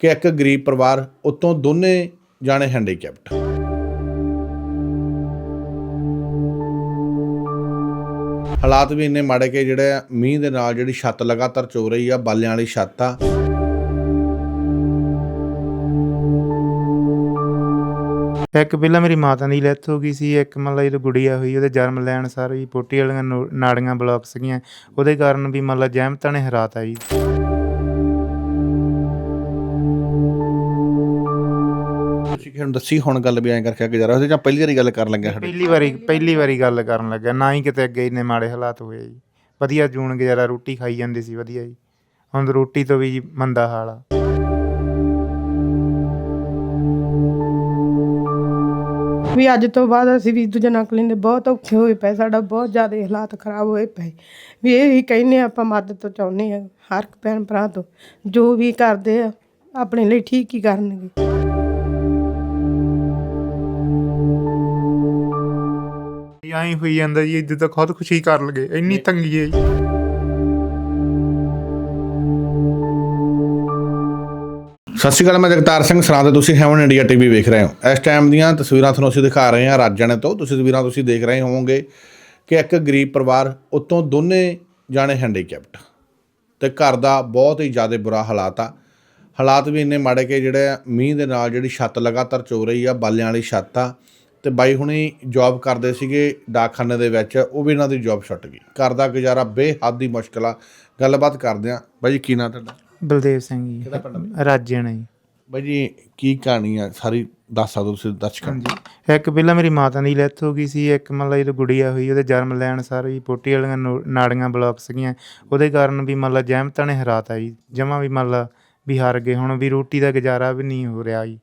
ਕਿ ਇੱਕ ਗਰੀਬ ਪਰਿਵਾਰ ਉਤੋਂ ਦੋਨੇ ਜਾਣੇ ਹੈਂਡੀਕੈਪਟ ਹਾਲਾਤ ਵੀ ਇੰਨੇ ਮਾੜੇ ਕਿ ਜਿਹੜੇ ਮੀਂਹ ਦੇ ਨਾਲ ਜਿਹੜੀ ਛੱਤ ਲਗਾਤਾਰ ਚੋ ਰਹੀ ਆ, ਬਾਲਿਆਂ ਵਾਲੀ ਛੱਤ ਆ। ਇੱਕ ਪਹਿਲਾਂ ਮੇਰੀ ਮਾਤਾ ਦੀ ਡੈਥ ਹੋ ਗਈ ਸੀ, ਇੱਕ ਮਤਲਬ ਜਦੋਂ ਗੁੜੀਆ ਹੋਈ, ਉਹਦੇ ਜਨਮ ਲੈਣ ਸਾਰ ਹੀ ਪੋਟੀ ਵਾਲੀਆਂ ਨੋ- ਨਾੜੀਆਂ ਬਲੌਕ ਸੀਗੀਆਂ। ਉਹਦੇ ਕਾਰਨ ਵੀ ਮਤਲਬ ਜਹਿਮਤਾਂ ਨੇ ਹਰਾਤਾ ਜੀ। ਤੁਸੀਂ ਕਿ ਹੁਣ ਦੱਸੀ ਹੁਣ ਗੱਲ ਵੀ ਐਂ ਕਰਕੇ ਅੱਗੇ ਜਾ ਰਿਹਾ ਸੀ ਜਾਂ ਪਹਿਲੀ ਵਾਰੀ ਗੱਲ ਕਰਨ ਲੱਗਿਆ ਸਾਡੇ ਪਹਿਲੀ ਵਾਰੀ ਪਹਿਲੀ ਵਾਰੀ ਗੱਲ ਕਰਨ ਲੱਗਾ ਨਾ ਹੀ ਕਿਤੇ ਅੱਗੇ ਇੰਨੇ ਮਾੜੇ ਹਾਲਾਤ ਹੋਏ ਜੀ। ਵਧੀਆ ਜੂਣ ਗੁਜ਼ਾਰਾ ਰੋਟੀ ਖਾਈ ਜਾਂਦੇ ਸੀ ਵਧੀਆ ਜੀ। ਹੁਣ ਰੋਟੀ ਤੋਂ ਵੀ ਜੀ ਮੰਦਾ ਹਾਲ ਆ। ਵੀ ਅੱਜ ਤੋਂ ਬਾਅਦ ਅਸੀਂ ਵੀ ਦੂਜੇ ਨੱਕ ਲੈਂਦੇ ਬਹੁਤ ਔਖੇ ਹੋਏ ਪਏ ਸਾਡਾ ਬਹੁਤ ਜ਼ਿਆਦਾ ਹਾਲਾਤ ਖਰਾਬ ਹੋਏ ਪਏ। ਵੀ ਇਹ ਹੀ ਕਹਿੰਦੇ ਆਪਾਂ ਮਦਦ ਤੋਂ ਚਾਹੁੰਦੇ ਆ ਹਰ ਇੱਕ ਭੈਣ ਭਰਾ ਤੋਂ ਜੋ ਵੀ ਕਰਦੇ ਆ ਆਪਣੇ ਲਈ ਠੀਕ ਹੀ ਕਰਨਗੇ। ਐਂ ਹੋਈ ਜਾਂਦਾ ਜੀ ਇੱਦਾਂ ਤਾਂ ਖੁਦ ਖੁਸ਼ੀ ਕਰ ਲਗੇ ਇੰਨੀ ਤੰਗੀ ਹੈ ਜੀ। ਸਤਿ ਸ਼੍ਰੀ ਅਕਾਲ ਮੈਂ ਜਗਤਾਰ ਸਿੰਘ ਸਰਾਂ ਤੇ ਤੁਸੀਂ ਹੈਵਨ ਇੰਡੀਆ ਟੀਵੀ ਵੇਖ ਰਹੇ ਹੋ। ਇਸ ਟਾਈਮ ਦੀਆਂ ਤਸਵੀਰਾਂ ਤੁਹਾਨੂੰ ਅਸੀਂ ਦਿਖਾ ਰਹੇ ਹਾਂ ਰਾਜਣੇ ਤੋਂ। ਤੁਸੀਂ ਤਸਵੀਰਾਂ ਤੁਸੀਂ ਦੇਖ ਰਹੇ ਹੋਵੋਗੇ ਕਿ ਇੱਕ ਗਰੀਬ ਪਰਿਵਾਰ ਉਤੋਂ ਦੋਨੇ ਜਾਣੇ ਹੈਂਡੀਕੈਪਟ ਤੇ ਘਰ ਦਾ ਬਹੁਤ ਹੀ ਜ਼ਿਆਦਾ ਬੁਰਾ ਹਾਲਾਤ ਆ। ਹਾਲਾਤ ਵੀ ਇੰਨੇ ਮਾੜੇ ਕਿ ਜਿਹੜੇ ਮੀਂਹ ਦੇ ਨਾਲ ਜਿਹੜੀ ਛੱਤ ਲਗਾਤਾਰ ਚੋ ਰਹੀ ਆ ਬਾਲਿਆਂ ਵਾਲੀ ਛੱਤ ਆ ਤੇ ਬਾਈ ਹੁਣੀ ਜੌਬ ਕਰਦੇ ਸੀਗੇ ਡਾਕਖਾਨੇ ਦੇ ਵਿੱਚ ਉਹ ਵੀ ਇਹਨਾਂ ਦੀ ਜੌਬ ਛੁੱਟ ਗਈ। ਘਰ ਦਾ ਗੁਜ਼ਾਰਾ ਬੇਹੱਦ ਹੀ ਮੁਸ਼ਕਲ ਆ। ਗੱਲਬਾਤ ਕਰਦੇ ਆ ਬਾਈ ਜੀ ਕੀ ਨਾਂ ਤੁਹਾਡਾ? ਬਲਦੇਵ ਸਿੰਘ ਜੀ। ਕਿਹੜਾ ਪਿੰਡ ਰਾਜਣ ਜੀ। ਬਾਈ ਜੀ ਕੀ ਕਹਾਣੀ ਆ? ਸਾਰੀ ਦੱਸ ਸਕਦੇ ਹੋ ਤੁਸੀਂ ਦਰਸ਼ਕਾਂ ਨੂੰ ਹਾਂਜੀ। ਇੱਕ ਪਹਿਲਾਂ ਮੇਰੀ ਮਾਤਾ ਦੀ ਡੈਥ ਹੋ ਗਈ ਸੀ ਇੱਕ ਮਤਲਬ ਜਦੋਂ ਗੁੜੀਆ ਹੋਈ ਉਹਦੇ ਜਨਮ ਲੈਣ ਸਾਰ ਹੀ ਪੋਟੀ ਵਾਲੀਆਂ ਨੋ- ਨਾੜੀਆਂ ਬਲੌਕ ਸੀਗੀਆਂ। ਉਹਦੇ ਕਾਰਨ ਵੀ ਮਤਲਬ ਜਹਿਮਤਾਂ ਨੇ ਹਰਾਤਾ ਜੀ। ਜਮਾਂ ਵੀ ਮਤਲਬ ਵੀ ਹਾਰ ਗਏ। ਹੁਣ ਵੀ ਰੋਟੀ ਦਾ ਗੁਜ਼ਾਰਾ ਵੀ ਨਹੀਂ ਹੋ ਰਿਹਾ ਜੀ।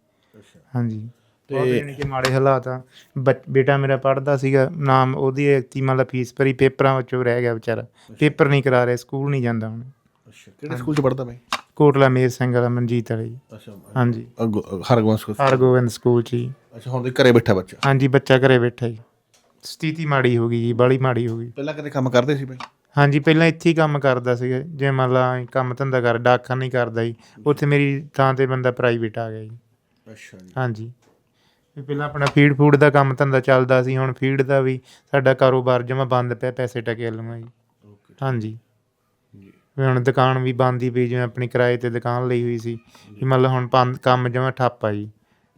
ਹਾਂਜੀ। ਤੇ ਯਾਨੀ ਕਿ ਮਾੜੇ ਹਾਲਾਤ ਆ। ਬੱਚ- ਬੇਟਾ ਮੇਰਾ ਪੜਦਾ ਸੀਗਾ ਨਾਮ ਉਹਦੀ ਐਤੀ ਮਤਲਬ ਫੀਸ ਭਰੀ ਪੇਪਰਾਂ ਵਿੱਚੋਂ ਰਹਿ ਗਿਆ ਵਿਚਾਰਾ। ਪੇਪਰ ਨਹੀਂ ਕਰਾ ਰਿਹਾ ਸਕੂਲ ਨਹੀਂ ਜਾਂਦਾ ਹੁਣ। ਅੱਛਾ ਕਿਹੜੇ ਸਕੂਲ ਚ ਪੜਦਾ ਬਾਈ ਕੋਟਲਾ ਮੇਰ ਸਿੰਘ ਵਾਲਾ ਮਨਜੀਤ ਵਾਲਾ ਜੀ। ਅੱਛਾ ਹਾਂਜੀ। ਹਰਗੋਬਿੰਦ ਸਕੂਲ ਹਰਗੋਬਿੰਦ ਸਕੂਲ ਚ ਜੀ। ਅੱਛਾ ਹੁਣ ਤੇ ਘਰੇ ਬੈਠਾ ਬੱਚਾ? ਹਾਂਜੀ ਬੱਚਾ ਘਰੇ ਬੈਠਾ ਜੀ। ਸਥਿਤੀ ਮਾੜੀ ਹੋ ਗਈ ਜੀ ਬਾਲੀ ਮਾੜੀ ਹੋ ਗਈ। ਪਹਿਲਾਂ ਕਦੇ ਕੰਮ ਕਰਦੇ ਸੀ ਬਾਈ ਹਾਂਜੀ ਪਹਿਲਾਂ ਇੱਥੇ ਹੀ ਕੰਮ ਕਰਦਾ ਸੀਗਾ ਜੇ। ਮੰਨ ਲਾ ਕੰਮ ਧੰਦਾ ਕਰ ਡਾਕਖਾਨਾ ਨਹੀਂ ਕਰਦਾ ਜੀ। ਉੱਥੇ ਮੇਰੀ ਥਾਂ ਤੇ ਬੰਦਾ ਪ੍ਰਾਈਵੇਟ ਆ ਗਿਆ ਜੀ। ਅੱਛਾ ਜੀ। ਹਾਂਜੀ। ਵੀ ਪਹਿਲਾਂ ਆਪਣਾ ਫੀਡ ਫੂਡ ਦਾ ਕੰਮ ਧੰਦਾ ਚੱਲਦਾ ਸੀ ਹੁਣ ਫੀਡ ਦਾ ਵੀ ਸਾਡਾ ਕਾਰੋਬਾਰ ਜਮਾ ਬੰਦ ਪਿਆ ਪੈਸੇ ਟਕੇ ਲਵਾਂ ਜੀ। ਹਾਂਜੀ। ਜੀ। ਵੀ ਹੁਣ ਦੁਕਾਨ ਵੀ ਬੰਦ ਹੀ ਪਈ ਜਿਵੇਂ ਆਪਣੀ ਕਿਰਾਏ ਤੇ ਦੁਕਾਨ ਲਈ ਹੋਈ ਸੀ ਵੀ ਮਤਲਬ ਹੁਣ ਬੰਦ- ਕੰਮ ਜਮਾ ਠੱਪ ਆ ਜੀ।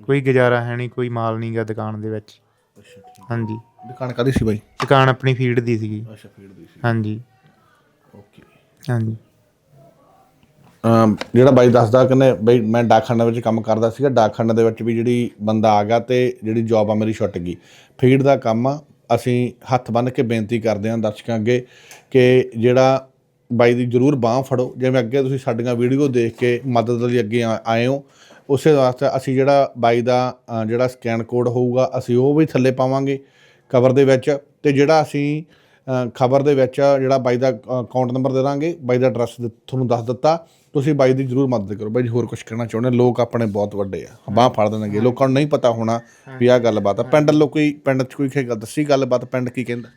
ਕੋਈ ਗੁਜ਼ਾਰਾ ਹੈ ਨਹੀਂ ਕੋਈ ਮਾਲ ਨਹੀਂਗਾ ਦੁਕਾਨ ਦੇ ਵਿੱਚ। ਅੱਛਾ ਠੀਕ। ਹਾਂਜੀ। ਦੁਕਾਨ ਕਾਦੀ ਸੀ ਬਾਈ? ਦੁਕਾਨ ਆਪਣੀ ਫੀਡ ਦੀ ਸੀਗੀ। ਅੱਛਾ ਫੀਡ ਦੀ ਸੀ। ਹਾਂਜੀ। ਓਕੇ ਹਾਂਜੀ। ਜਿਹੜਾ ਬਾਈ ਦੱਸਦਾ ਕਹਿੰਦੇ ਬਈ ਮੈਂ ਡਾਕਖਾਨੇ ਵਿੱਚ ਕੰਮ ਕਰਦਾ ਸੀਗਾ, ਡਾਕਖਾਨਾ ਦੇ ਵਿੱਚ ਵੀ ਜਿਹੜੀ ਬੰਦਾ ਆ ਗਿਆ ਤੇ ਜਿਹੜੀ ਜੌਬ ਆ ਮੇਰੀ ਛੁੱਟ ਗਈ। ਫੀਡ ਦਾ ਕੰਮ ਆ, ਅਸੀਂ ਹੱਥ ਬੰਨ੍ਹ ਕੇ ਬੇਨਤੀ ਕਰਦੇ ਹਾਂ ਦਰਸ਼ਕਾਂ ਅੱਗੇ ਕਿ ਜਿਹੜਾ ਬਾਈ ਦੀ ਜਰੂਰ ਬਾਹ ਫੜੋ, ਜਿਵੇਂ ਅੱਗੇ ਤੁਸੀਂ ਸਾਡੀਆਂ ਵੀਡੀਓ ਦੇਖ ਕੇ ਮਦਦ ਲਈ ਅੱਗੇ ਆ- ਆਏ ਹੋ, ਉਸੇ ਵਾਸਤੇ ਅਸੀਂ ਜਿਹੜਾ ਬਾਈ ਦਾ ਜਿਹੜਾ ਸਕੈਨ ਕੋਡ ਹੋਊਗਾ, ਅਸੀਂ ਉਹ ਵੀ ਥੱਲੇ ਪਾਵਾਂਗੇ ਕਵਰ ਦੇ ਵਿੱਚ ਤੇ ਜਿਹੜਾ ਅਸੀਂ ਖਬਰ ਦੇ ਵਿੱਚ ਜਿਹੜਾ ਬਾਈ ਦਾ ਅਕਾਊਂਟ ਨੰਬਰ ਦੇ ਦਾਂਗੇ ਬਾਈ ਦਾ ਐਡਰੈਸ ਤੁਹਾਨੂੰ ਦੱਸ ਦਿੱਤਾ। ਤੁਸੀਂ ਬਾਈ ਦੀ ਜਰੂਰ ਮਦਦ ਕਰੋ। ਬਾਈ ਜੀ ਹੋਰ ਕੁਝ ਕਹਿਣਾ ਚਾਹੁੰਦੇ? ਲੋਕ ਆਪਣੇ ਬਹੁਤ ਵੱਡੇ ਆ। ਬਾਹ ਫੜ ਦੇਣਗੇ ਲੋਕਾਂ ਨੂੰ ਨਹੀਂ ਪਤਾ ਹੋਣਾ ਵੀ ਆਹ ਗੱਲਬਾਤ ਆ। ਪਿੰਡ ਲੋਕੀ ਪਿੰਡ 'ਚ ਕੋਈ ਖੇ- ਦੱਸੀ ਗੱਲਬਾਤ? ਪਿੰਡ ਕੀ ਕਹਿੰਦਾ?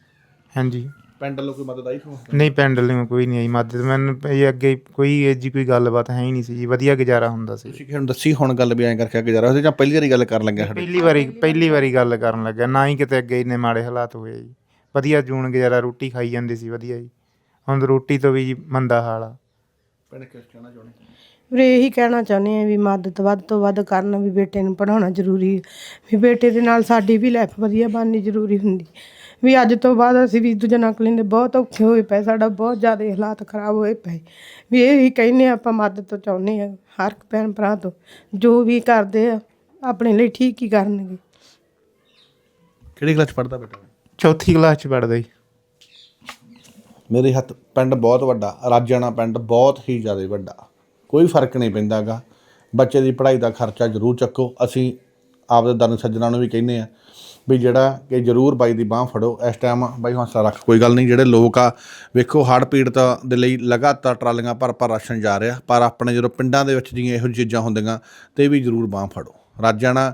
ਹਾਂਜੀ। ਪਿੰਡ ਲੋਕੀ ਮਦਦ ਆਈ ਤੁਹਾਨੂੰ? ਨਹੀਂ ਪਿੰਡ ਲਈ ਕੋਈ ਨਹੀਂ ਆਈ ਮਦਦ। ਮੈਨੂੰ ਇਹ ਅੱਗੇ ਕੋਈ ਇਹ ਜੀ ਕੋਈ ਗੱਲਬਾਤ ਹੈ ਹੀ ਨਹੀਂ ਸੀ ਜੀ। ਵਧੀਆ ਗੁਜ਼ਾਰਾ ਹੁੰਦਾ ਸੀ। ਤੁਸੀਂ ਕਿਹਨੂੰ ਦੱਸੀ ਹੁਣ ਗੱਲ ਵੀ ਐਂ ਕਰਕੇ ਰਿਹਾ ਸੀ ਜਾਂ ਪਹਿਲੀ ਵਾਰੀ ਗੱਲ ਕਰਨ ਲੱਗਿਆ ਸਾਡੇ ਪਹਿਲੀ ਵਾਰੀ ਪਹਿਲੀ ਵਾਰੀ ਗੱਲ ਕਰਨ ਲੱਗਾ ਨਾ ਹੀ ਕਿਤੇ ਅੱਗੇ ਇੰਨੇ ਮਾੜੇ ਹਾਲਾਤ ਹੋਏ ਜੀ। ਵਧੀਆ ਜੂਣ ਗੁਜ਼ਾਰਾ ਰੋਟੀ ਖਾਈ ਜਾਂਦੇ ਸੀ ਵਧੀਆ ਜੀ। ਹੁਣ ਰੋਟੀ ਤੋਂ ਵੀ ਜੀ ਮੰਦਾ ਹਾਲ ਆ। ਪਿੰਡ ਕਿਸ ਕਹਿਣਾ ਚਾਹੁੰਦੇ? ਵੀਰੇ ਇਹੀ ਕਹਿਣਾ ਚਾਹੁੰਦੇ ਆ ਵੀ ਮਦਦ ਵੱਧ ਤੋਂ ਵੱਧ ਕਰਨ ਵੀ ਬੇਟੇ ਨੂੰ ਪੜਾਉਣਾ ਜ਼ਰੂਰੀ ਹੈ ਵੀ ਬੇਟੇ ਦੇ ਨਾਲ ਸਾਡੀ ਵੀ ਲਾਈਫ ਵਧੀਆ ਬਣਨੀ ਜ਼ਰੂਰੀ ਹੁੰਦੀ। ਵੀ ਅੱਜ ਤੋਂ ਬਾਅਦ ਅਸੀਂ ਵੀ ਦੂਜੇ ਨੱਕ ਲੈਂਦੇ ਬਹੁਤ ਔਖੇ ਹੋਏ ਪਏ ਸਾਡਾ ਬਹੁਤ ਜ਼ਿਆਦਾ ਹਾਲਾਤ ਖਰਾਬ ਹੋਏ ਪਏ। ਵੀ ਇਹ ਹੀ ਕਹਿੰਦੇ ਆ ਆਪਾਂ ਮਦਦ ਤੋਂ ਚਾਹੁੰਦੇ ਆ ਹਰ ਇੱਕ ਭੈਣ ਭਰਾ ਤੋਂ। ਜੋ ਵੀ ਕਰਦੇ ਆ ਆਪਣੇ ਲਈ ਠੀਕ ਹੀ ਕਰਨਗੇ। ਕਿਹੜੀ ਕਲਾਸ ਪੜਦਾ ਬੇਟਾ? ਚੌਥੀ ਕਲਾਸ ਚ ਪੜਦਾ ਜੀ। ਮੇਰੇ ਹੱਥ, ਪਿੰਡ ਬਹੁਤ ਵੱਡਾ, ਰਾਜਾਣਾ ਪਿੰਡ ਬਹੁਤ ਹੀ ਜ਼ਿਆਦਾ ਵੱਡਾ। ਕੋਈ ਫ਼ਰਕ ਨਹੀਂ ਪੈਂਦਾਗਾ ਬੱਚੇ ਦੀ ਪੜ੍ਹਾਈ ਦਾ ਖਰਚਾ ਜ਼ਰੂਰ ਚੱਕੋ। ਅਸੀਂ ਆਪਦੇ ਦਾਨ ਸੱਜਣਾ ਨੂੰ ਵੀ ਕਹਿੰਦੇ ਆ ਵੀ ਜਿਹੜਾ ਕਿ ਜ਼ਰੂਰ ਬਾਈ ਦੀ ਬਾਹ ਫੜੋ। ਇਸ ਟਾਈਮ ਬਾਈ ਹੌਸਲਾ ਰੱਖ, ਕੋਈ ਗੱਲ ਨਹੀਂ। ਜਿਹੜੇ ਲੋਕ ਆ, ਵੇਖੋ, ਹੜ੍ਹ ਪੀੜਤ ਦੇ ਲਈ ਲਗਾਤਾਰ ਟਰਾਲੀਆਂ ਭਰ ਭਰ ਰਾਸ਼ਨ ਜਾ ਰਿਹਾ। ਪਰ ਆਪਣੇ ਜਦੋਂ ਪਿੰਡਾਂ ਦੇ ਵਿੱਚ ਜਿਹੀਆਂ ਇਹੋ ਜਿਹੀ ਚੀਜ਼ਾਂ ਹੁੰਦੀਆਂ, ਤੇ ਵੀ ਜ਼ਰੂਰ ਬਾਹ ਫੜੋ। ਰਾਜਾਣਾ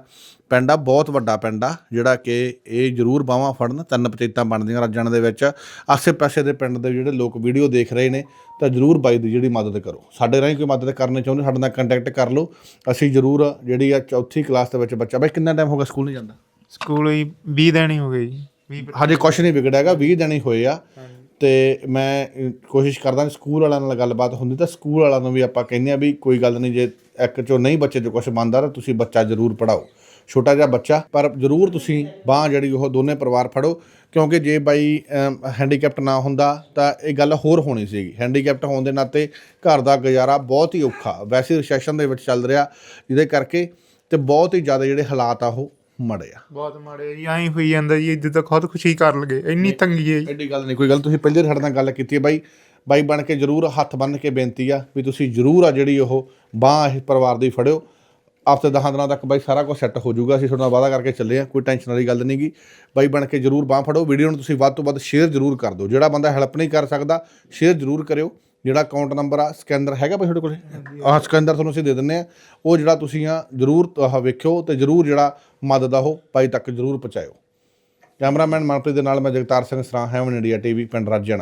ਪਿੰਡ ਆ ਬਹੁਤ ਵੱਡਾ ਪਿੰਡ ਆ ਜਿਹੜਾ ਕਿ ਇਹ ਜ਼ਰੂਰ ਬਾਹਾਂ ਫੜਨ ਤਿੰਨ ਪੰਚਾਇਤਾਂ ਬਣਦੀਆਂ ਰਾਜਾਣਾ ਦੇ ਵਿੱਚ। ਆਸੇ-ਪਾਸੇ ਦੇ ਪਿੰਡ ਦੇ ਜਿਹੜੇ ਲੋਕ ਵੀਡੀਓ ਦੇਖ ਰਹੇ ਨੇ ਤਾਂ ਜ਼ਰੂਰ ਬਾਈ ਦੀ ਜਿਹੜੀ ਮਦਦ ਕਰੋ। ਸਾਡੇ ਰਾਹੀਂ ਕੋਈ ਮਦਦ ਕਰਨੀ ਚਾਹੁੰਦੇ ਸਾਡੇ ਨਾਲ ਕੰਟੈਕਟ ਕਰ ਲਓ। ਅਸੀਂ ਜ਼ਰੂਰ ਜਿਹੜੀ ਆ ਚੌਥੀ ਕਲਾਸ ਦੇ ਵਿੱਚ ਬੱਚਾ। ਬਾਈ ਕਿੰਨਾ ਟਾਈਮ ਹੋ ਗਿਆ ਸਕੂਲ ਨਹੀਂ ਜਾਂਦਾ? ਸਕੂਲ ਹੀ 20 ਦਿਨ ਹੀ ਹੋ ਗਏ ਜੀ। 20 ਹਜੇ ਕੁਛ ਨਹੀਂ ਵਿਗੜਿਆ ਹੈਗਾ 20 ਦਿਨ ਹੀ ਹੋਏ ਆ। ਤੇ ਮੈਂ ਕੋਸ਼ਿਸ਼ ਕਰਦਾ ਸਕੂਲ ਵਾਲਿਆਂ ਨਾਲ ਗੱਲਬਾਤ ਹੁੰਦੀ ਤਾਂ ਸਕੂਲ ਵਾਲਿਆਂ ਨੂੰ ਵੀ ਆਪਾਂ ਕਹਿੰਦੇ ਆ ਵੀ ਕੋਈ ਗੱਲ ਨਹੀਂ ਜੇ ਇੱਕ ਚੋਂ ਨਹੀਂ ਬੱਚੇ ਚੋਂ ਕੁਝ ਬਣਦਾ ਤਾਂ ਤੁਸੀਂ ਬੱਚਾ ਜ਼ਰੂਰ ਪੜਾਓ ਛੋਟਾ ਜਿਹਾ ਬੱਚਾ ਪਰ ਜ਼ਰੂਰ ਤੁਸੀਂ ਬਾਹ ਜਿਹੜੀ ਉਹ ਦੋਨੇ ਪਰਿਵਾਰ ਫੜੋ ਕਿਉਂਕਿ ਜੇ ਬਾਈ ਹੈਂਡੀਕੈਪਟ ਨਾ ਹੁੰਦਾ ਤਾਂ ਇਹ ਗੱਲ ਹੋਰ ਹੋਣੀ ਸੀਗੀ। ਹੈਂਡੀਕੈਪਟ ਹੋਣ ਦੇ ਨਾਤੇ ਘਰ ਦਾ ਗੁਜ਼ਾਰਾ ਬਹੁਤ ਹੀ ਔਖਾ। ਵੈਸੇ ਰਿਸੈਸ਼ਨ ਦੇ ਵਿੱਚ ਚੱਲ ਰਿਹਾ ਜਿਹਦੇ ਕਰਕੇ ਤੇ ਬਹੁਤ ਹੀ ਜ਼ਿਆਦਾ ਜਿਹੜੇ ਹਾਲਾਤ ਆ ਉਹ ਮੜੇ ਆ। ਬਹੁਤ ਮਾੜੇ ਜੀ ਐਂ ਹੋਈ ਜਾਂਦਾ ਜੀ ਇੱਦਾਂ ਤਾਂ ਖੁਦ ਖੁਸ਼ੀ ਕਰ ਲਗੇ ਇੰਨੀ ਤੰਗੀ ਹੈ ਐਡੀ ਗੱਲ ਨਹੀਂ ਕੋਈ ਗੱਲ ਤੁਸੀਂ ਪਹਿਲੇ ਸਾਡੇ ਨਾਲ ਗੱਲ ਕੀਤੀ ਹੈ ਬਾਈ। ਬਾਈ ਬਣ ਕੇ ਜਰੂਰ ਹੱਥ ਬੰਨ ਕੇ ਬੇਨਤੀ ਆ ਵੀ ਤੁਸੀਂ ਜਰੂਰ ਆ ਜਿਹੜੀ ਉਹ ਬਾਹ ਇਹ ਪਰਿਵਾਰ ਦੀ ਫੜਿਓ। ਹਫ਼ਤੇ ਦਸਾਂ ਦਿਨਾਂ ਤੱਕ ਬਾਈ ਸਾਰਾ ਕੁਝ ਸੈੱਟ ਹੋ ਜਾਊਗਾ ਅਸੀਂ ਤੁਹਾਡੇ ਵਾਅਦਾ ਕਰਕੇ ਚੱਲੇ ਆ ਕੋਈ ਟੈਨਸ਼ਨ ਵਾਲੀ ਗੱਲ ਨਹੀਂਗੀ ਬਾਈ ਬਣ ਕੇ ਜਰੂਰ ਬਾਹ ਫੜੋ ਵੀਡੀਓ ਨੂੰ ਤੁਸੀਂ ਵੱਧ ਤੋਂ ਵੱਧ ਸ਼ੇਅਰ ਜਰੂਰ ਕਰ ਦਿਓ। ਜਿਹੜਾ ਬੰਦਾ ਹੈਲਪ ਨਹੀਂ ਕਰ ਸਕਦਾ ਸ਼ੇਅਰ ਜਰੂਰ ਕਰਿਓ। ਜਿਹੜਾ ਅਕਾਊਂਟ ਨੰਬਰ ਆ ਸਕੈਨਰ ਹੈਗਾ ਬਾਈ ਤੁਹਾਡੇ ਕੋਲੇ? ਆਹ ਸਕੈਨਰ ਤੁਹਾਨੂੰ ਅਸੀਂ ਦੇ ਦਿੰਨੇ ਆ ਉਹ ਜਿਹੜਾ ਤੁਸੀਂ ਆ ਜਰੂਰ ਆਹ ਵੇਖਿਓ ਤੇ ਜਰੂਰ ਜਿਹੜਾ ਮਦਦ ਆ ਉਹ ਬਾਈ ਤੱਕ ਜਰੂਰ ਪਹੁੰਚਾਇਓ। ਕੈਮਰਾਮੈਨ ਮਨਪ੍ਰੀਤ ਦੇ ਨਾਲ ਮੈਂ ਜਗਤਾਰ ਸਿੰਘ ਸਰਾਂ ਹੈਵਨ ਇੰਡੀਆ ਟੀਵੀ ਪਿੰਡ ਰਾਜਣਾ